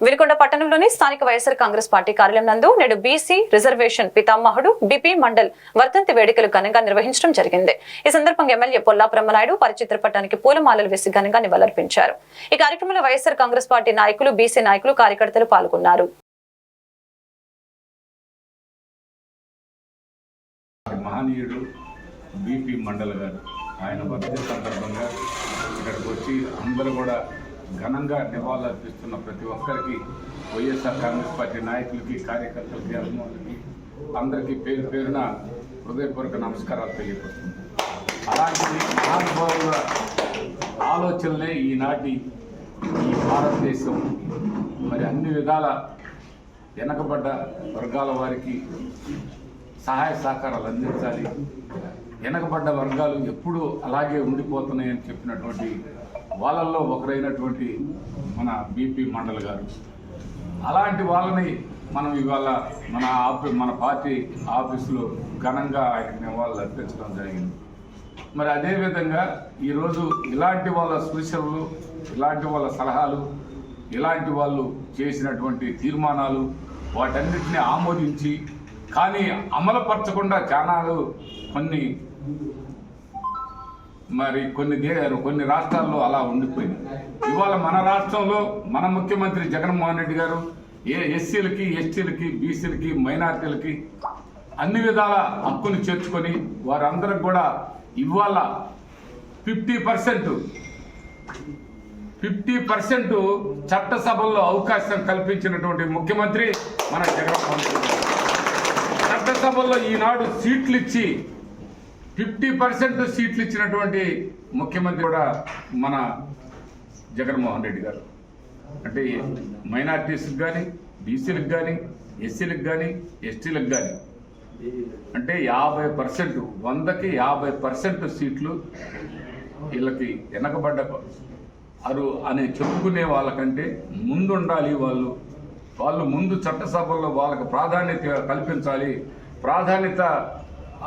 వినుకొండ పట్టణంలోని స్థానిక వైఎస్ఆర్ కాంగ్రెస్ పార్టీ కార్యాలయం నందు నేడు బీసీ రిజర్వేషన్ పితామహుడు బిపి మండల్ వర్ధంతి వేడుకలు ఘనంగా నిర్వహించడం జరిగింది. ఈ సందర్భంగా ఎమ్మెల్యే పొల్లా బ్రహ్మనాయుడు వారి పూలమాలలు వేసి ఘనంగా నివాళులర్పించారు. ఈ కార్యక్రమంలో వైఎస్ఆర్ కాంగ్రెస్ పార్టీ నాయకులు బీసీ నాయకులు కార్యకర్తలు పాల్గొన్నారు. మహనీయుడు మండల్ గారు. ఆయన సందర్భంగా ఇక్కడికి వచ్చి అందరూ కూడా ఘనంగా నివాళులర్పిస్తున్న ప్రతి ఒక్కరికి వైఎస్ఆర్ కాంగ్రెస్ పార్టీ నాయకులకి కార్యకర్తలకి అభిమానులకి అందరికీ పేరు పేరున హృదయపూర్వక నమస్కారాలు తెలియపడుతుంది అలాంటి మహానుభావుల ఆలోచనలే ఈనాటి ఈ భారతదేశం. మరి అన్ని విధాల వెనకబడ్డ వర్గాల వారికి సహాయ సహకారాలు అందించాలి. వెనకబడ్డ వర్గాలు ఎప్పుడూ అలాగే ఉండిపోతున్నాయని చెప్పినటువంటి వాళ్ళల్లో ఒకరైనటువంటి మన బీపీ మండల్ గారు. అలాంటి వాళ్ళని మనం ఇవాళ మన ఆఫీ మన పార్టీ ఆఫీసులో ఘనంగా ఆయనకి నివాళులు అర్పించడం జరిగింది. మరి అదేవిధంగా ఈరోజు ఇలాంటి వాళ్ళ సూచనలు ఇలాంటి వాళ్ళ సలహాలు ఇలాంటి వాళ్ళు చేసినటువంటి తీర్మానాలు వాటన్నిటిని ఆమోదించి కానీ అమలుపరచకుండా చానాలు కొన్ని మరి కొన్ని కొన్ని రాష్ట్రాల్లో అలా ఉండిపోయింది. ఇవాళ మన రాష్ట్రంలో మన ముఖ్యమంత్రి జగన్మోహన్ రెడ్డి గారు ఏ ఎస్సీలకి ఎస్టీలకి బీసీలకి మైనార్టీలకి అన్ని విధాల హక్కులు చేర్చుకొని వారందరికి కూడా ఇవాళ ఫిఫ్టీ పర్సెంట్ ఫిఫ్టీ పర్సెంట్ చట్టసభల్లో అవకాశం కల్పించినటువంటి ముఖ్యమంత్రి మన జగన్మోహన్ రెడ్డి చట్టసభల్లో ఈనాడు సీట్లు ఇచ్చి ఫిఫ్టీ పర్సెంట్ సీట్లు ఇచ్చినటువంటి ముఖ్యమంత్రి కూడా మన జగన్మోహన్ రెడ్డి గారు. అంటే మైనార్టీస్కి కానీ బీసీలకు కానీ ఎస్సీలకు కానీ ఎస్టీలకు కానీ అంటే యాభై పర్సెంట్ వందకి యాభై పర్సెంట్ సీట్లు వీళ్ళకి వెనకబడ్డ అరు అని చెప్పుకునే వాళ్ళకంటే ముందుండాలి వాళ్ళు. వాళ్ళు ముందు చట్టసభల్లో వాళ్ళకు ప్రాధాన్యత కల్పించాలి. ప్రాధాన్యత